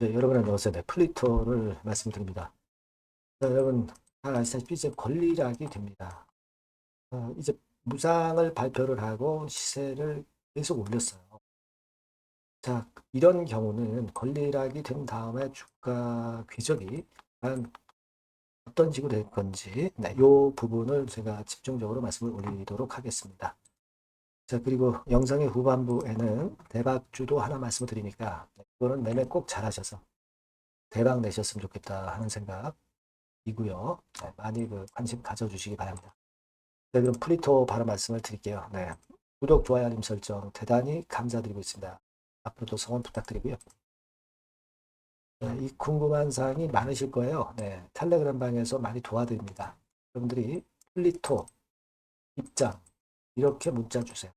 네, 여러분 안녕하세요. 네, 플리토를 말씀드립니다. 자, 여러분 잘 아시다시피 이제 권리락이 됩니다. 어, 이제 무상을 발표를 하고 시세를 계속 올렸어요. 자, 이런 경우는 권리락이 된 다음에 주가 궤적이 어떤 식으로 될 건지, 네, 이 부분을 제가 집중적으로 말씀을 올리도록 하겠습니다. 자, 그리고 영상의 후반부에는 대박 주도 하나 말씀을 드리니까, 네, 이거는 매매 꼭 잘하셔서 대박 내셨으면 좋겠다 하는 생각이고요. 네, 많이 그 관심 가져주시기 바랍니다. 네, 그럼 플리토 바로 말씀을 드릴게요. 네, 구독, 좋아요, 알림 설정 대단히 감사드리고 있습니다. 앞으로도 성원 부탁드리고요. 네, 이 궁금한 사항이 많으실 거예요. 네, 텔레그램 방에서 많이 도와드립니다. 여러분들이 플리토 입장 이렇게 문자 주세요.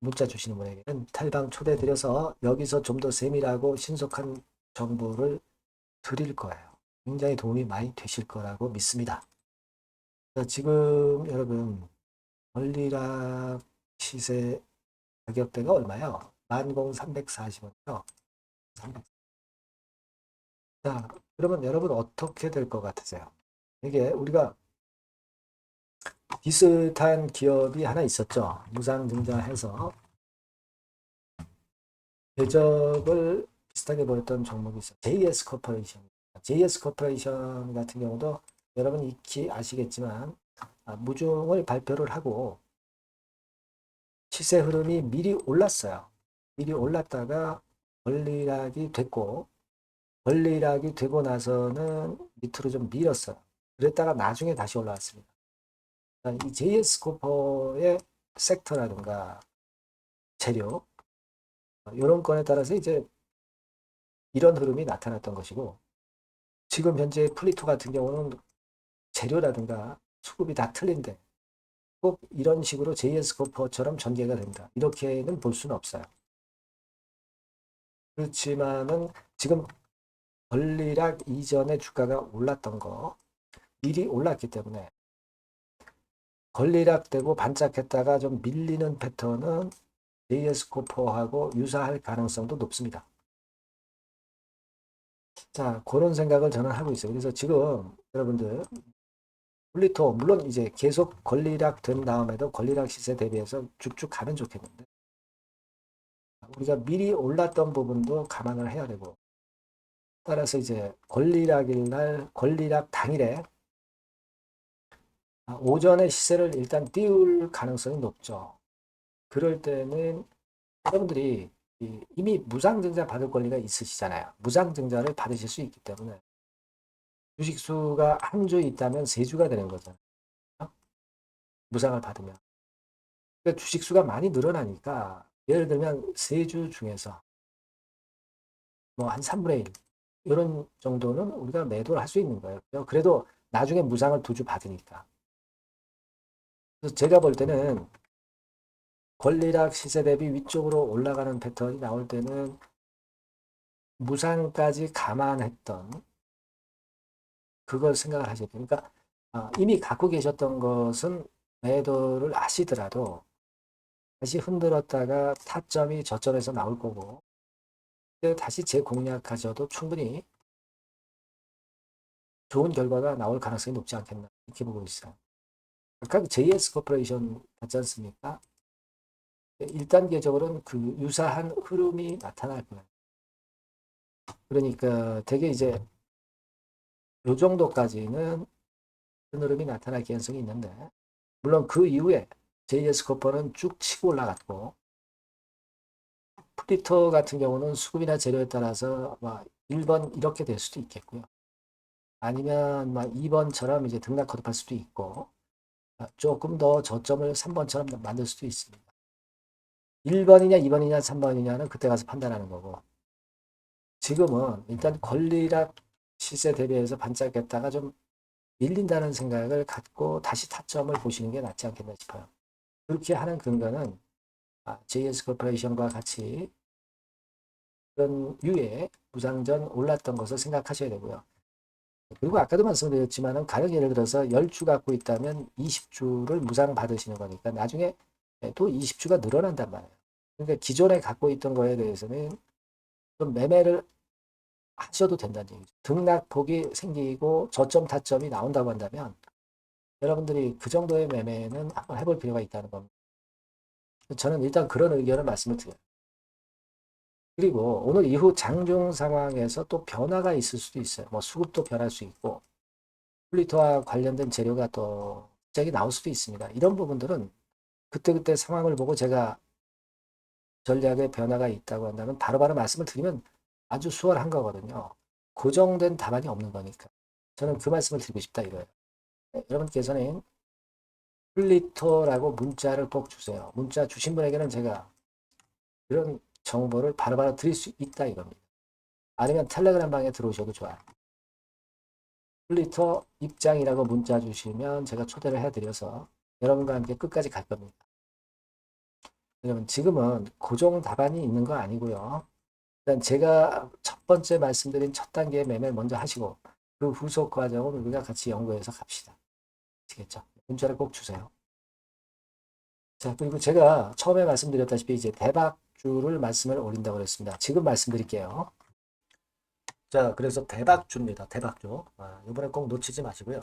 문자 주시는 분에게는 탈방 초대드려서 여기서 좀 더 세밀하고 신속한 정보를 드릴 거예요. 굉장히 도움이 많이 되실 거라고 믿습니다. 자, 지금 여러분 권리락 시세 가격대가 얼마요? 10,340원이요. 자, 그러면 여러분 어떻게 될 것 같으세요? 이게 우리가 비슷한 기업이 하나 있었죠. 무상 증자해서 궤적을 비슷하게 보였던 종목이 있어요. JS 코퍼레이션. JS 코퍼레이션 같은 경우도 여러분 익히 아시겠지만 아, 무중을 발표를 하고 시세 흐름이 미리 올랐어요. 미리 올랐다가 권리락이 됐고 권리락이 되고 나서는 밑으로 좀 밀었어요. 그랬다가 나중에 다시 올라왔습니다. 이 JS 코퍼의 섹터라든가 재료 이런 건에 따라서 이제 이런 흐름이 나타났던 것이고 지금 현재 플리토 같은 경우는 재료라든가 수급이 다 틀린데 꼭 이런 식으로 JS 코퍼처럼 전개가 된다. 이렇게는 볼 수는 없어요. 그렇지만은 지금 권리락 이전에 주가가 올랐던 거 미리 올랐기 때문에 권리락되고 반짝했다가 좀 밀리는 패턴은 JS 코퍼하고 유사할 가능성도 높습니다. 자, 그런 생각을 저는 하고 있어요. 그래서 지금 여러분들 플리토 물론 이제 계속 권리락 된 다음에도 권리락 시세 대비해서 쭉쭉 가면 좋겠는데 우리가 미리 올랐던 부분도 감안을 해야 되고 따라서 이제 권리락일 날 권리락 당일에 아, 오전에 시세를 일단 띄울 가능성이 높죠. 그럴 때는 여러분들이 이미 무상증자 받을 권리가 있으시잖아요. 무상증자를 받으실 수 있기 때문에 주식수가 한 주 있다면 세 주가 되는 거잖아요. 무상을 받으면. 그러니까 주식수가 많이 늘어나니까 예를 들면 세 주 중에서 뭐 한 3분의 1 이런 정도는 우리가 매도를 할 수 있는 거예요. 그래도 나중에 무상을 두 주 받으니까. 제가 볼 때는 권리락 시세 대비 위쪽으로 올라가는 패턴이 나올 때는 무상까지 감안했던 그걸 생각을 하셔야 돼요. 그러니까 어, 이미 갖고 계셨던 것은 매도를 하시더라도 다시 흔들었다가 타점이 저점에서 나올 거고 다시 재공략하셔도 충분히 좋은 결과가 나올 가능성이 높지 않겠나 이렇게 보고 있어요. 각 JS 코퍼레이션 같지 않습니까? 1단계적으로는 그 유사한 흐름이 나타날 거예요. 그러니까 되게 이제 요 정도까지는 큰 흐름이 나타날 가능성이 있는데 물론 그 이후에 JS 코퍼는 쭉 치고 올라갔고 프리터 같은 경우는 수급이나 재료에 따라서 막 1번 이렇게 될 수도 있겠고요. 아니면 막 2번처럼 이제 등락 커드할 수도 있고 아, 조금 더 저점을 3번처럼 만들 수도 있습니다. 1번이냐 2번이냐 3번이냐는 그때 가서 판단하는 거고 지금은 일단 권리락 시세 대비해서 반짝였다가 좀 밀린다는 생각을 갖고 다시 타점을 보시는 게 낫지 않겠나 싶어요. 그렇게 하는 근거는 JS 코퍼레이션과 같이 그런 유의 무상전 올랐던 것을 생각하셔야 되고요. 그리고 아까도 말씀드렸지만 가격 예를 들어서 10주 갖고 있다면 20주를 무상 받으시는 거니까 나중에 또 20주가 늘어난단 말이에요. 그러니까 기존에 갖고 있던 거에 대해서는 그럼 매매를 하셔도 된다는 얘기죠. 등락폭이 생기고 저점 타점이 나온다고 한다면 여러분들이 그 정도의 매매는 한번 해볼 필요가 있다는 겁니다. 저는 일단 그런 의견을 말씀을 드려요. 그리고 오늘 이후 장중 상황에서 또 변화가 있을 수도 있어요. 뭐 수급도 변할 수 있고 플리터와 관련된 재료가 또 갑자기 나올 수도 있습니다. 이런 부분들은 그때그때 상황을 보고 제가 전략의 변화가 있다고 한다면 바로 바로 말씀을 드리면 아주 수월한 거거든요. 고정된 답안이 없는 거니까. 저는 그 말씀을 드리고 싶다 이거예요. 네, 여러분께서는 플리토라고 문자를 꼭 주세요. 문자 주신 분에게는 제가 이런 정보를 바로 바로 드릴 수 있다 이겁니다. 아니면 텔레그램 방에 들어오셔도 좋아요. 플리터 입장이라고 문자 주시면 제가 초대를 해드려서 여러분과 함께 끝까지 갈 겁니다. 여러분 지금은 고정 답안이 있는 거 아니고요. 일단 제가 첫 번째 말씀드린 첫 단계의 매매를 먼저 하시고 그 후속 과정을 우리가 같이 연구해서 갑시다. 아시겠죠? 문자를 꼭 주세요. 자, 그리고 제가 처음에 말씀드렸다시피 이제 대박 주를 말씀을 올린다고 그랬습니다. 지금 말씀드릴게요. 자, 그래서 대박주입니다. 대박주. 아, 이번에 꼭 놓치지 마시고요.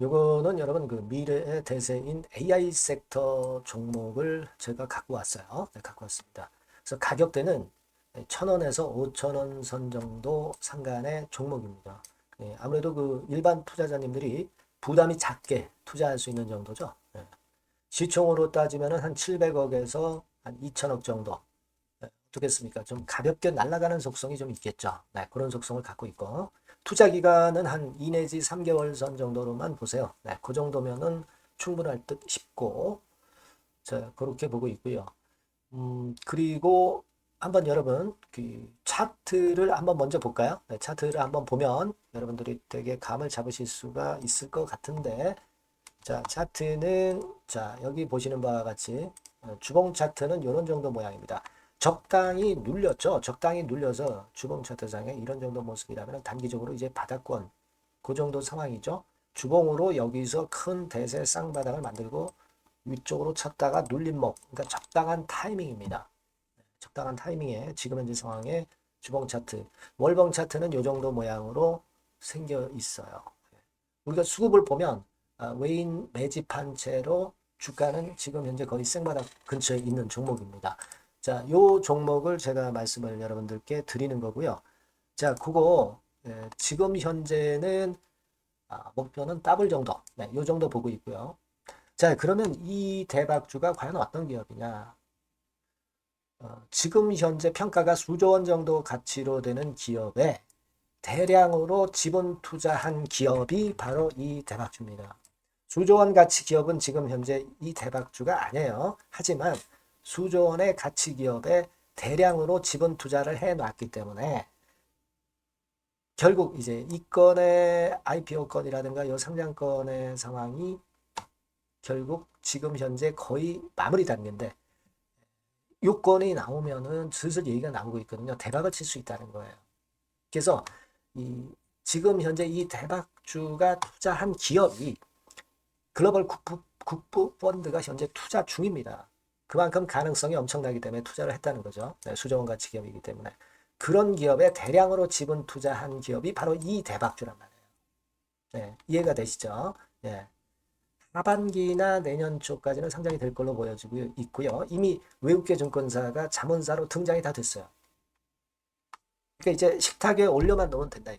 요거는 여러분 그 미래의 대세인 AI 섹터 종목을 제가 갖고 왔어요. 네, 갖고 왔습니다. 그래서 가격대는 1,000원에서 5,000원 선 정도 상간의 종목입니다. 예, 아무래도 그 일반 투자자님들이 부담이 작게 투자할 수 있는 정도죠. 예. 시총으로 따지면 한 700억에서 한 2천억 정도. 예, 어떻겠습니까? 좀 가볍게 날아가는 속성이 좀 있겠죠. 네, 그런 속성을 갖고 있고. 투자 기간은 한 2 내지 3개월 선 정도로만 보세요. 네, 그 정도면은 충분할 듯 싶고. 자, 그렇게 보고 있고요. 음, 그리고 한번 여러분 그 차트를 한번 먼저 볼까요? 네, 차트를 한번 보면 여러분들이 되게 감을 잡으실 수가 있을 것 같은데 자 차트는 자 여기 보시는 바와 같이 어, 주봉 차트는 이런 정도 모양입니다. 적당히 눌렸죠. 적당히 눌려서 주봉 차트상에 이런 정도 모습이라면 단기적으로 이제 바닥권 그 정도 상황이죠. 주봉으로 여기서 큰 대세 쌍바닥을 만들고 위쪽으로 쳤다가 눌림목 그러니까 적당한 타이밍입니다. 적당한 타이밍에 지금 현재 상황에 주봉 차트, 월봉 차트는 이 정도 모양으로 생겨 있어요. 우리가 수급을 보면 아, 외인 매집한 채로 주가는 지금 현재 거의 생바닥 근처에 있는 종목입니다. 자, 요 종목을 제가 말씀을 여러분들께 드리는 거고요. 자, 그거 예, 지금 현재는 아, 목표는 더블 정도, 네, 요 정도 보고 있고요. 자, 그러면 이 대박주가 과연 어떤 기업이냐? 어, 지금 현재 평가가 수조 원 정도 가치로 되는 기업에 대량으로 지분 투자한 기업이 바로 이 대박주입니다. 수조 원 가치 기업은 지금 현재 이 대박주가 아니에요. 하지만 수조 원의 가치 기업에 대량으로 지분 투자를 해 놨기 때문에 결국 이제 이 건의 IPO 건이라든가 이 상장 건의 상황이 결국 지금 현재 거의 마무리 단계인데 요건이 나오면은 슬슬 얘기가 나오고 있거든요. 대박을 칠 수 있다는 거예요. 그래서 이 지금 현재 이 대박주가 투자한 기업이 글로벌 국부, 국부 펀드가 현재 투자 중입니다. 그만큼 가능성이 엄청나기 때문에 투자를 했다는 거죠. 네, 수조원 가치 기업이기 때문에. 그런 기업에 대량으로 지분 투자한 기업이 바로 이 대박주란 말이에요. 네, 이해가 되시죠? 네. 하반기나 내년 초까지는 상장이 될 걸로 보여지고 있고요. 이미 외국계 증권사가 자문사로 등장이 다 됐어요. 그러니까 이제 식탁에 올려만 놓으면 된다. 네.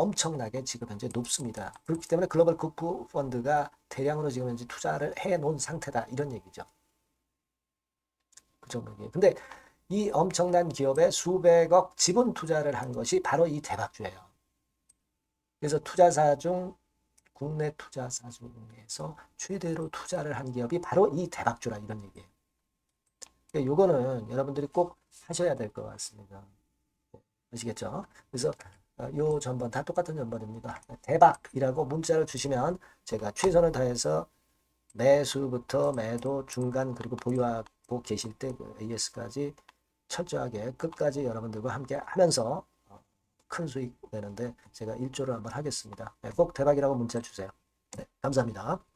엄청나게 지금 현재 높습니다. 그렇기 때문에 글로벌 국부 펀드가 대량으로 지금 현재 투자를 해 놓은 상태다. 이런 얘기죠. 그 정도예요. 근데 이 엄청난 기업에 수백억 지분 투자를 한 것이 바로 이 대박주예요. 그래서 투자사 중 국내 투자사 중에서 최대로 투자를 한 기업이 바로 이 대박주라 이런 얘기예요. 그러니까 요거는 여러분들이 꼭 하셔야 될 것 같습니다. 아시겠죠? 그래서 어, 요 전번 다 똑같은 전번입니다. 대박이라고 문자를 주시면 제가 최선을 다해서 매수부터 매도 중간 그리고 보유하고 계실 때그 AS까지 철저하게 끝까지 여러분들과 함께 하면서 어, 큰 수익 내는데 제가 일조를 한번 하겠습니다. 네, 꼭 대박이라고 문자 주세요. 네, 감사합니다.